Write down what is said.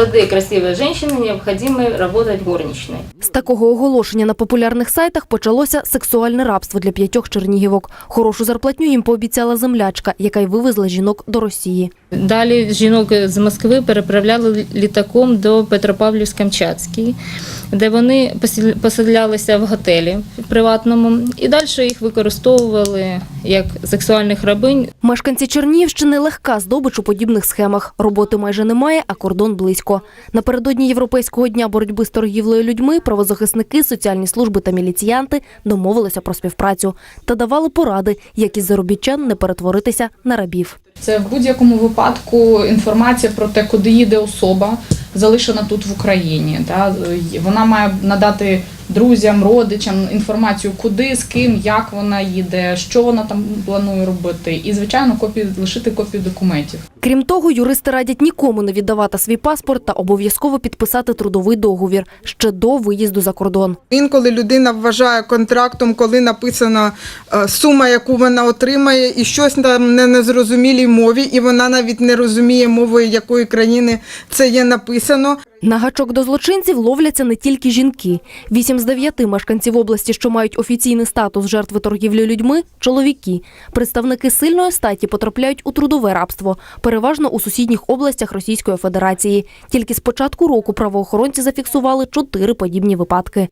молодые красивые женщины необходимы работать горничной. З такого оголошення на популярних сайтах почалося сексуальне рабство для п'ятьох чернігівок. Хорошу зарплатню їм пообіцяла землячка, яка й вивезла жінок до Росії. Далі жінок з Москви переправляли літаком до Петропавлівськ-Камчатський, де вони посіл- поселялися в готелі приватному, і далі їх використовували як сексуальних рабинь Мешканці Чернігівщини легка здобич у подібних схемах. Роботи майже немає, а кордон близько. Напередодні Європейського дня боротьби з торгівлею людьми правозахисники, соціальні служби та міліціянти домовилися про співпрацю та давали поради, як із заробітчан не перетворитися на рабів. Це в будь-якому випадку інформація про те, куди їде особа, залишена тут в Україні. Да? Вона має надати друзям, родичам інформацію, куди, з ким, як вона їде, що вона там планує робити, і звичайно копії лишити копію документів. Крім того, юристи радять нікому не віддавати свій паспорт та обов'язково підписати трудовий договір ще до виїзду за кордон. Інколи людина вважає контрактом, коли написана е, сума, яку вона отримає, і щось там не незрозумілій мові, і вона навіть не розуміє мовою, якої країни це є написано. На гачок до злочинців ловляться не тільки жінки. Вісім з дев'яти мешканців області, що мають офіційний статус жертви торгівлі людьми – чоловіки. Представники сильної статі потрапляють у трудове рабство, переважно у сусідніх областях Російської Федерації. Тільки з початку року правоохоронці зафіксували чотири подібні випадки.